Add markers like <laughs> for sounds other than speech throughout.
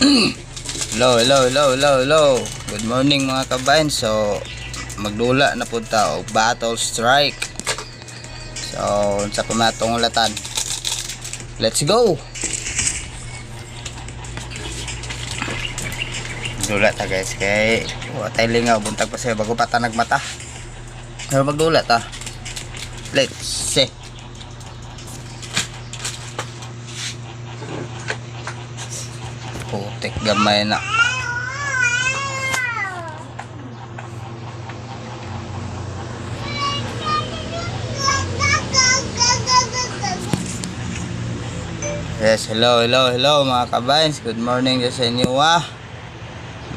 hello, hello, hello, hello, hello. Good morning mga kabayan. So, magdula na po ta battle strike. So, sa pamatong ulatan. Let's go. Dula ta guys kay wa tay lingaw buntag pa siya bago pa ta nagmata. Pero magdula ta. Let's see. Gamay na. Yes, hello, hello, hello mga kabayans. Good morning sa inyo ah.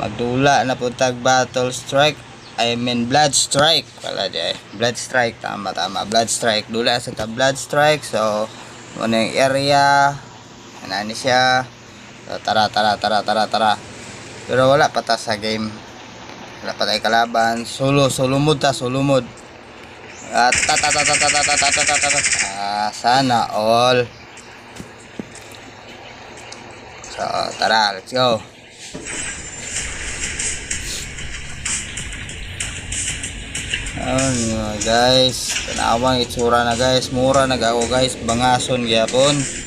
Magdula na po tag battle strike. I mean blood strike pala di ay. Blood strike tama tama. Blood strike dula sa ta blood strike. So muna yung area. Ano siya. So, tara tara tara tara tara. Pero wala pa sa game. Wala pa tayo kalaban. Solo solo mood ta solo mood. At ta ta ta ta ta ta ta ta ta ta ta. Ah, sana all. So, tara, let's go. Ayun guys, tanawang itsura na guys, mura na ako guys, bangason gyapon.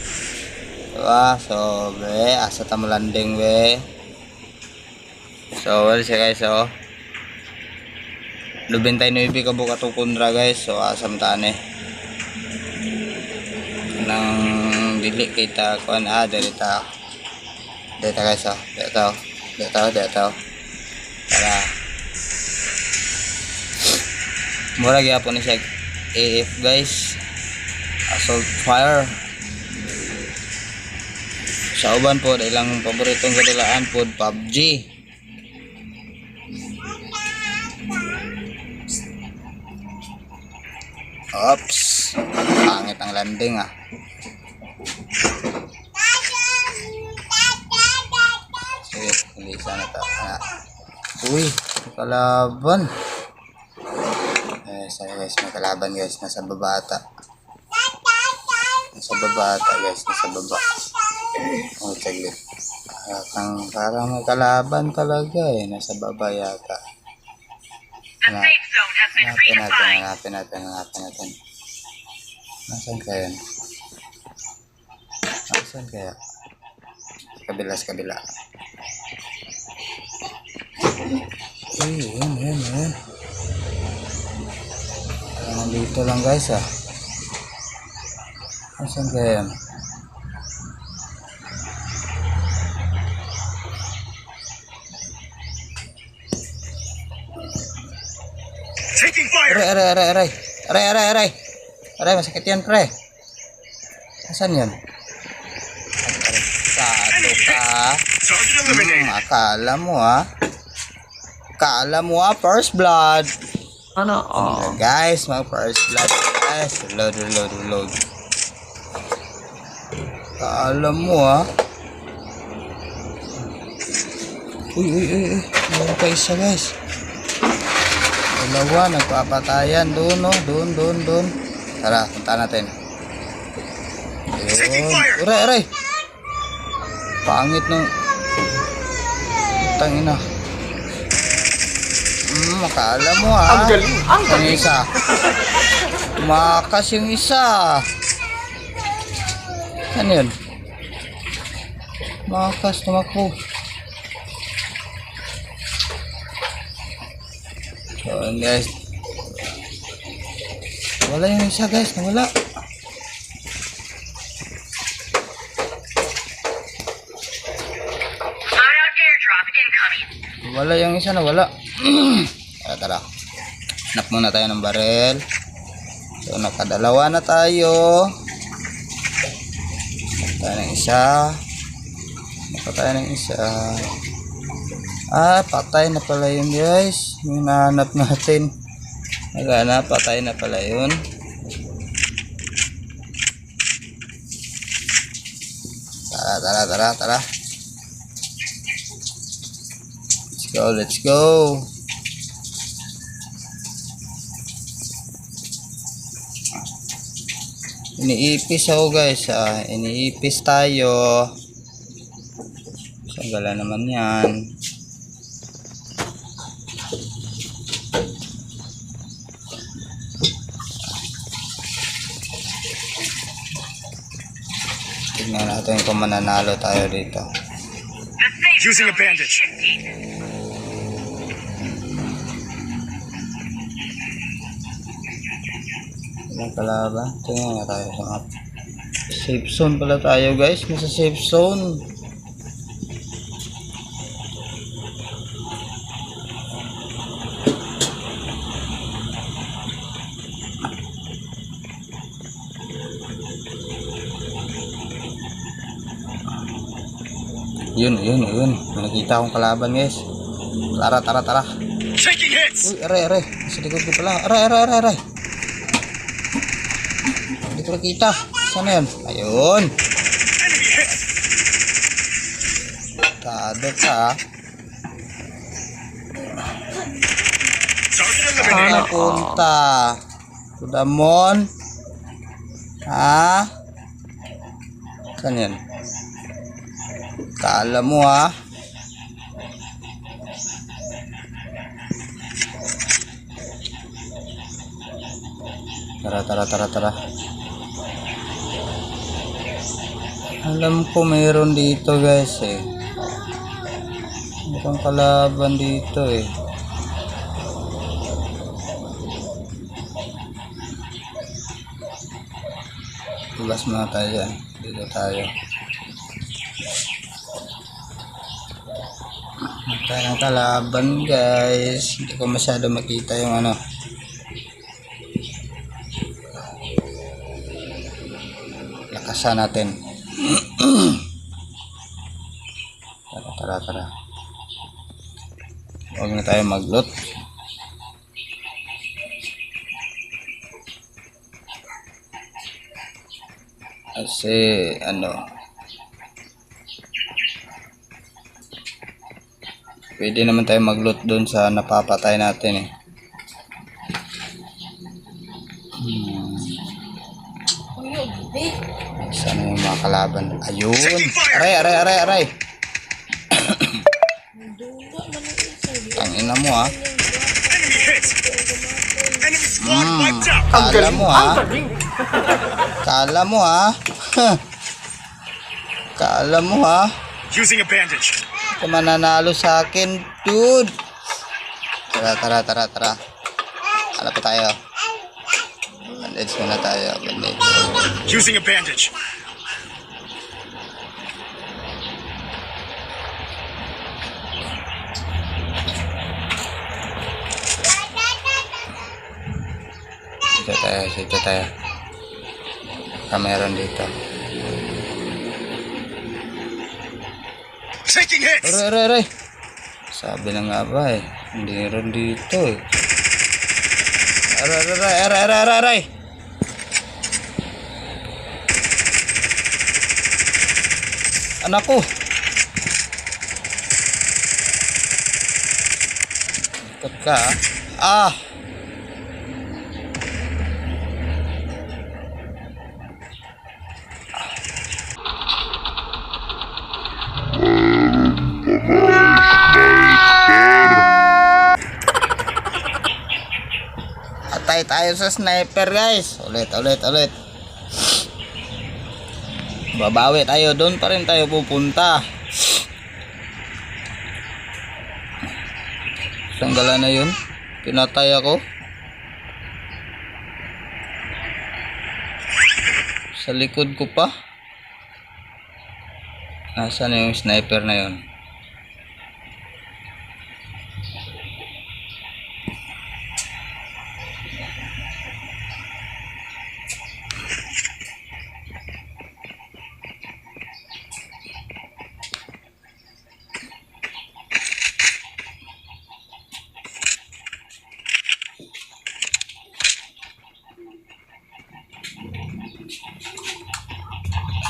Diba? So, be, asa ta landing be. So, wala siya guys, oh. Lubintay no ibi ka buka tukundra guys, so asam ta ni. Nang dili kita kuan ah, dili ta. Dito guys, oh. Dito. Dito, dito. Tara. Mura gyapon ni siya AF guys. Assault fire. Sa uban po ilang paboritong kadilaan po PUBG. Oops. Pangit ang landing ah. Sige, hindi sana to. Ah. Uy, kalaban. Eh, sorry guys, may kalaban guys. Nasa baba ata. Nasa baba ata guys, nasa baba. Oh, saglit. Parang, parang may kalaban talaga eh. Nasa baba yata. Na, hanapin natin, hanapin natin, hanapin natin. Nasaan kaya? Nasaan kaya? Kabila, sa kabila. Yun, yun, yun. Ah, Nandito lang guys ah. Nasaan kaya yan? Aray, aray, aray, aray. Aray, aray, aray. Aray, masakit yan, pre. Nasaan yan? Sado ka. Hmm, akala mo ah. Akala mo ah, first blood. Ano? Oh. Guys, mga first blood. Guys, reload, reload, reload. Akala mo ah. Uy, uy, uy, uy. Meron pa isa guys. Dalawa, nagpapatayan. Doon, no? Doon, doon, doon. Tara, punta natin. Taking Yun. fire! Aray, aray. Pangit nung... Tangina. Hmm, makala mo ah. Ang galing! Ang Yung isa. Tumakas yung isa. Ano yun? Tumakas, tumakbo. So, guys. Wala yung isa guys, nawala. Wala yung isa na wala. <clears throat> tara, tara. Hanap muna tayo ng barel. So, nakadalawa na tayo. Hanap tayo ng isa. Hanap tayo ng isa. Ah, patay na pala yun guys. Yung nahanap natin. Nagana, patay na pala yun. Tara, tara, tara, tara. Let's go, let's go. Iniipis ako guys ah. Iniipis tayo. Sagala naman yan. Tignan natin kung mananalo tayo dito. Using a bandage. Ilang kalaban? Tingnan nga tayo sa map. Safe zone pala tayo guys. Nasa safe zone. Yun, yun, yun. Nakita akong kalaban guys. Tara, tara, tara. Taking hits. Uy, aray, aray. Sa likod ko pala. Aray, aray, aray, aray. Hindi ko nakita. Saan yun? Ayun. Tado ka. Saan eliminated. na punta? Kudamon? Ha? Saan yan? Kala mo ha? Tara, tara, tara, tara. Alam ko mayroon dito guys eh. Mukhang kalaban dito eh. Tulas muna tayo dyan. Dito tayo. Tayo ng kalaban guys. Hindi ko masyado makita yung ano. Lakasan natin. <clears throat> tara, tara, tara. Huwag na tayo mag-loot. Kasi ano Pwede naman tayo mag-loot doon sa napapatay natin eh. Hmm. Saan yung mga kalaban? Ayun! Aray, aray, aray, aray! <coughs> Ang ina mo ah. Hmm. Kala mo ah. Kala mo ah. <laughs> Kala mo ah. Using a bandage. Ka mananalo sa akin, dude. Tara, tara, tara, tara. Ano pa tayo? Bandage muna tayo. Bandage. Using a bandage. Dito tayo, dito tayo. Baka meron dito. Taking hits. Aray, aray, aray. Sabi na nga ba eh. Hindi meron dito eh. Aray, aray, aray, aray, aray, aray. Anak ko. Ikot ka ah. Ah. Tayo sa sniper guys. Ulit, ulit, ulit. Babawi tayo. Doon pa rin tayo pupunta. Tanggalan na yun. Pinatay ako. Sa likod ko pa. Nasaan na yung sniper na yun?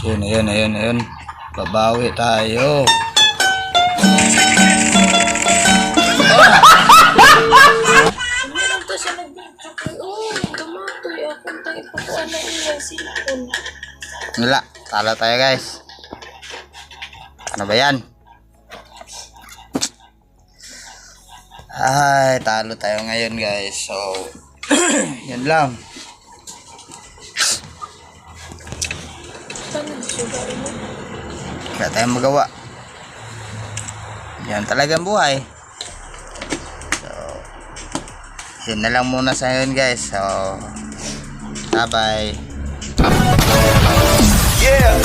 Ayun, ayun, ayun, ayun. Babawi tayo. Meron siya nag-video kayo. Oh, kamatoy. Akong tayo pa ko na iya. Silpon. Talo tayo guys. Ano ba yan? Ay, talo tayo ngayon guys. So, <clears throat> yan lang. Wala tayong magawa. Yan talagang buhay. So, yun na lang muna sa ngayon guys. So, bye-bye. Yeah!